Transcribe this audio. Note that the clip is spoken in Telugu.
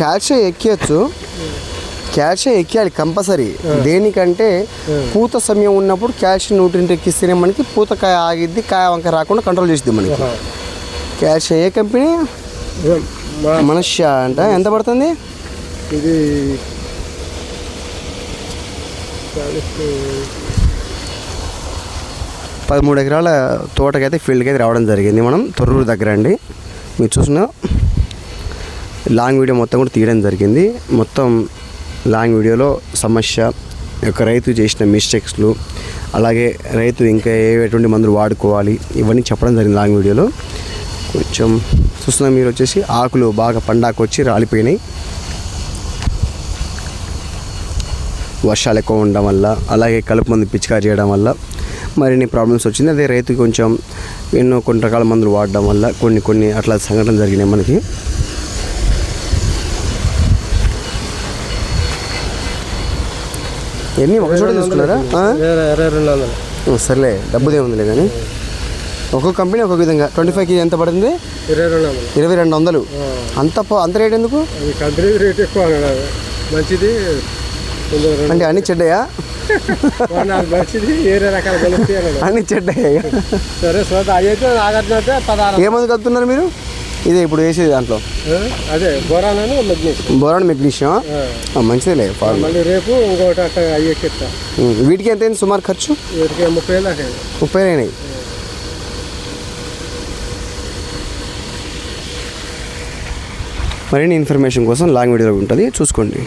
కాల్షియం ఎక్కియచ్చు. కాల్షియం ఎక్కియాలి కంపల్సరీ. దేనికంటే పూత సమయం ఉన్నప్పుడు కాల్షియం న్యూట్రియంట్ ఎక్కిస్తేనే మనకి పూత కాయ ఆగిద్ది కాయ వంక రాకుండా కంట్రోల్ చేస్తుంది మనకి. కాల్షియం ఏ కంపెనీ? మనుష్య అంట. ఎంత పడుతుంది? ఇది పదమూడు ఎకరాల తోటకైతే ఫీల్డ్కి అయితే రావడం జరిగింది మనం. తొర్రూరు దగ్గర అండి. మీరు చూసిన లాంగ్ వీడియో మొత్తం కూడా తీయడం జరిగింది. మొత్తం లాంగ్ వీడియోలో సమస్య యొక్క రైతు చేసిన మిస్టేక్స్లు అలాగే రైతు ఇంకా ఏటువంటి మందులు వాడుకోవాలి ఇవన్నీ చెప్పడం జరిగింది లాంగ్ వీడియోలో. కొంచెం చూస్తున్నా మీరు వచ్చేసి ఆకులు బాగా పండాకు వచ్చి రాలిపోయినాయి. వర్షాలు ఎక్కువ ఉండడం వల్ల అలాగే కలుపు మందు పిచికారి చేయడం వల్ల మరిన్ని ప్రాబ్లమ్స్ వచ్చింది. అదే రైతు కొంచెం ఎన్నో కొన్ని రకాల మందులు వాడడం వల్ల కొన్ని కొన్ని అట్లా సంఘటనలు జరిగినాయి మనకి. ఎన్ని? ఒక చోట తీసుకున్నారా? సర్లే డబ్బుదే ఉందిలే కానీ. ఒక్కొక్క కంపెనీ ఒక్కొక్క విధంగా. ట్వంటీ ఫైవ్ కేజీ ఎంత పడుతుంది ఇరవై రెండు వందలు. అంత అంత రేట్ ఎందుకు? కంపెనీ రేట్ ఎక్కువ మంచిది అంటే అన్ని చెడ్డయా? అన్ని చెడ్డయ్యా సరే సోద అయితే నాగార్జున అయితే పదహారు. ఏ మందు కలుపుతున్నారు మీరు? ఇదే ఇప్పుడు వేసేది దాంట్లో. అదే మెగ్నీషియం బోరాన్ మెగ్నీషియం? ఆ. మంచిదేలే ఫార్మ్ మళ్ళీ రేపు ఇంకోటి అట్లా అయ్యేకెత్తా వీటికి ఎంత అయింది సుమారు ఖర్చు? వీటికి ముప్పై వేలు. ముప్పై అయినాయి. మరిన్ని ఇన్ఫర్మేషన్ కోసం లాంగ్ వీడియోలో ఉంటుంది చూసుకోండి.